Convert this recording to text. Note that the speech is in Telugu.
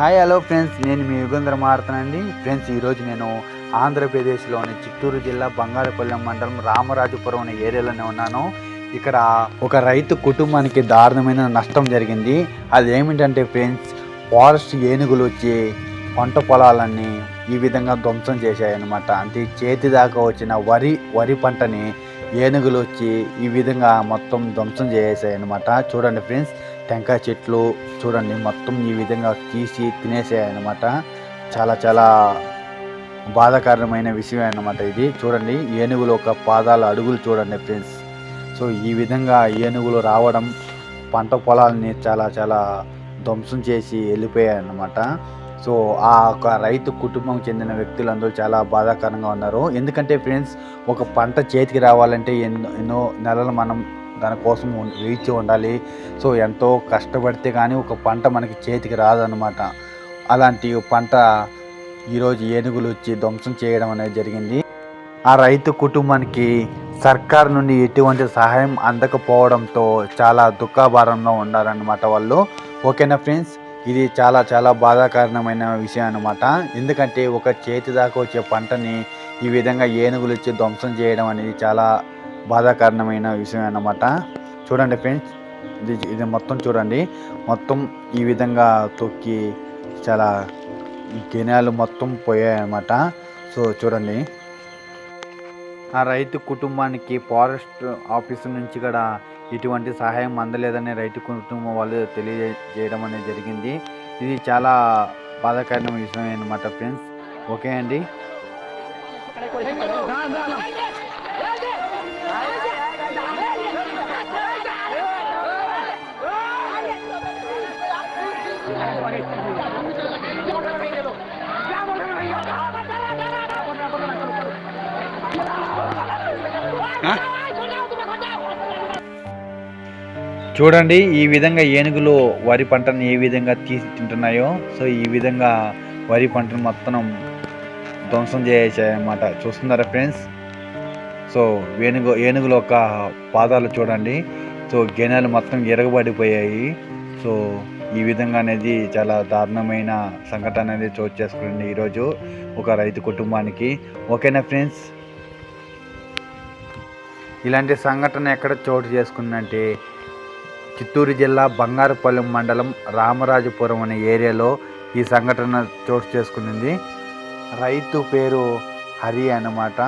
Hi hello friends. నేను మీ యుగంధర మారుతానండి. ఫ్రెండ్స్ ఈరోజు నేను ఆంధ్రప్రదేశ్లోని చిత్తూరు జిల్లా బంగాళపల్లెం మండలం రామరాజపురం అనే ఏరియాలోనే ఉన్నాను. ఇక్కడ ఒక రైతు కుటుంబానికి దారుణమైన నష్టం జరిగింది. అది ఏమిటంటే ఫ్రెండ్స్ ఫారెస్ట్ ఏనుగులు వచ్చి పంట పొలాలన్నీ ఈ విధంగా ధ్వంసం చేశాయన్నమాట. అంటే చేతి దాకా వచ్చిన వరి వరి పంటని ఏనుగులు వచ్చి ఈ విధంగా మొత్తం ధ్వంసం చేసేసాయన్నమాట. చూడండి ఫ్రెండ్స్ టెంకాయ చెట్లు చూడండి మొత్తం ఈ విధంగా తీసి తినేసాయన్నమాట. చాలా చాలా బాధాకరమైన విషయం అన్నమాట ఇది. చూడండి ఏనుగులు ఒక పాదాల అడుగులు చూడండి ఫ్రెండ్స్. సో ఈ విధంగా ఏనుగులు రావడం పంట పొలాలని చాలా చాలా ధ్వంసం చేసి వెళ్ళిపోయాయన్నమాట. సో ఆ ఒక రైతు కుటుంబం చెందిన వ్యక్తులందరూ చాలా బాధాకరంగా ఉన్నారు. ఎందుకంటే ఫ్రెండ్స్ ఒక పంట చేతికి రావాలంటే ఎన్నో ఎన్నో నెలలు మనం దానికోసం వేచి ఉండాలి. సో ఎంతో కష్టపడితే కానీ ఒక పంట మనకి చేతికి రాదనమాట అలాంటి పంట ఈరోజు ఏనుగులు వచ్చి ధ్వంసం చేయడం అనేది జరిగింది. ఆ రైతు కుటుంబానికి సర్కార్ నుండి ఎటువంటి సహాయం అందకపోవడంతో చాలా దుఃఖభారంలో ఉండాలన్నమాట వాళ్ళు. ఓకేనా ఫ్రెండ్స్? ఇది చాలా చాలా బాధాకరణమైన విషయం అన్నమాట. ఎందుకంటే ఒక చేతి దాకా వచ్చే పంటని ఈ విధంగా ఏనుగులు వచ్చి ధ్వంసం చేయడం అనేది చాలా బాధాకారణమైన విషయం అన్నమాట. చూడండి ఫ్రెండ్స్ ఇది ఇది మొత్తం చూడండి. మొత్తం ఈ విధంగా తొక్కి చాలా గినాలు మొత్తం పోయాయి అన్నమాట సో చూడండి. ఆ రైతు కుటుంబానికి ఫారెస్ట్ ఆఫీస్ నుంచి కూడా ఎటువంటి సహాయం అందలేదని రైతు కుటుంబం వాళ్ళు తెలియజేయడం అనేది జరిగింది. ఇది చాలా బాధాకరమైన విషయం అనమాట ఫ్రెండ్స్ ఓకే అండి. చూడండి ఈ విధంగా ఏనుగులు వరి పంటను ఏ విధంగా తీసి తింటున్నాయో సో ఈ విధంగా వరి పంటను మొత్తం ధ్వంసం చేసాయన్నమాట. చూస్తున్నారా ఫ్రెండ్స్? సో ఏనుగు ఏనుగుల యొక్క పాదాలు చూడండి. సో గెనాలు మొత్తం ఎరగబడిపోయాయి. సో ఈ విధంగా అనేది చాలా దారుణమైన సంఘటన అనేది చోటు చేసుకుంది ఈరోజు ఒక రైతు కుటుంబానికి. ఓకేనా ఫ్రెండ్స్? ఇలాంటి సంఘటన ఎక్కడ చోటు చేసుకుందంటే చిత్తూరు జిల్లా బంగారుపల్లెం మండలం రామరాజపురం అనే ఏరియాలో ఈ సంఘటన చోటు చేసుకుంది. రైతు పేరు హరి అన్నమాట.